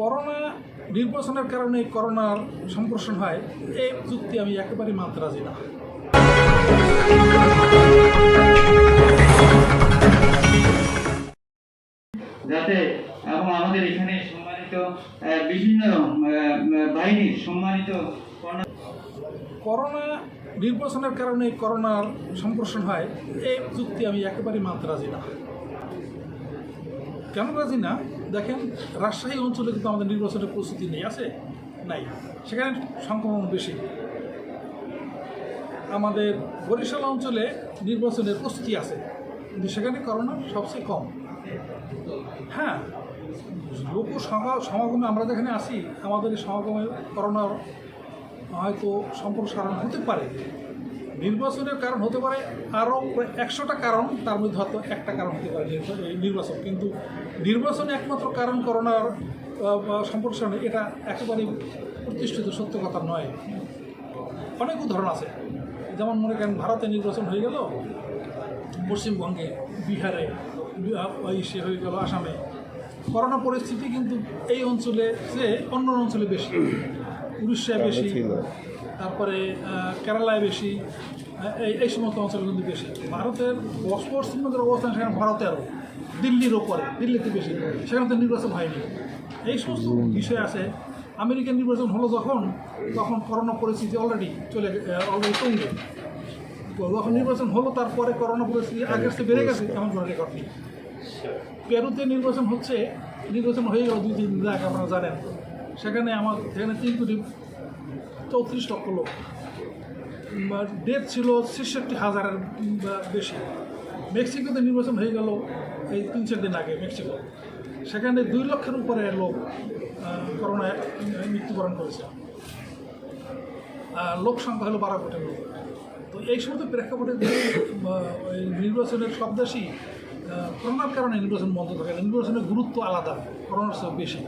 Corona নির্বাচনের কারণে করোনার সম্প্রসারণ হয় এই যুক্তি আমি একেবারেই মানতে রাজি না। যাতে এবং আমাদের এখানে সম্মানিত বিভিন্ন বাহিনীর সম্মানিত করোনা নির্বাচনের কারণে করোনার সম্প্রসারণ হয় এই যুক্তি আমি একেবারেই মানতে রাজি না। কেন রাজি না? দেখেন, রাজশাহী অঞ্চলে কিন্তু আমাদের নির্বাচনের প্রস্তুতি নেই, আছে? নাই। সেখানে সংক্রমণ বেশি। আমাদের বরিশাল অঞ্চলে নির্বাচনের প্রস্তুতি আছে, কিন্তু সেখানে করোনা সবচেয়ে কম। হ্যাঁ লোক সমা- সমাগমে আমরা যেখানে আসি আমাদের এই সমাগমে করোনার হয়তো সম্প্রসারণ হতে পারে। নির্বাচনের কারণ হতে পারে আরও প্রায় একশোটা কারণ তার মধ্যে হয়তো একটা কারণ হতে পারে নির্বাচন। কিন্তু নির্বাচনে একমাত্র কারণ করোনার সম্প্রসারণ এটা একেবারেই প্রতিষ্ঠিত সত্য কথা নয়। অনেক উদাহরণ আছে। যেমন মনে করেন ভারতে নির্বাচন হয়ে গেল পশ্চিমবঙ্গে বিহারে আহ, হয়ে গেল আসামে। করোনা পরিস্থিতি কিন্তু এই অঞ্চলে যে অন্য অঞ্চলে বেশি উড়িষ্যায় বেশি তারপরে কেরালায় বেশি এই এই সমস্ত অঞ্চলে কিন্তু বেশি। ভারতের পশ্চিমবঙ্গের অবস্থান সেখানে ভারতে আরও। দিল্লির ওপরে, দিল্লিতে বেশি। সেখানে তো নির্বাচন হয়নি। এই সমস্ত বিষয় আছে। আমেরিকান নির্বাচন হলো যখন, তখন করোনা পরিস্থিতি অলরেডি চলে অলরেডি তুঙ্গে। তো যখন নির্বাচন হলো, তারপরে করোনা পরিস্থিতি আগের চেয়ে বেড়ে গেছে, এমন কোনো রেকর্ড নেই। পেরুতে নির্বাচন হচ্ছে, নির্বাচন হয়ে গেল দুই, তিন দিন আগে, আপনারা জানেন। সেখানে আমার, সেখানে তিন কোটি চৌত্রিশ লক্ষ লোক। ডেট ছিল ছেষট্টি হাজারের বেশি। মেক্সিকোতে নির্বাচন হয়ে গেল এই তিন, চার দিন আগে মেক্সিকো। সেখানে দুই লক্ষের উপরে লোক করোনায় মৃত্যুবরণ করেছে। লোক সংখ্যা হলো বারো কোটি লোক। তো এই সমস্ত প্রেক্ষাপটে নির্বাচনের সব দেশই করোনার কারণে নির্বাচন বন্ধ থাকে। নির্বাচনের গুরুত্ব আলাদা, করোনার চেয়ে বেশি।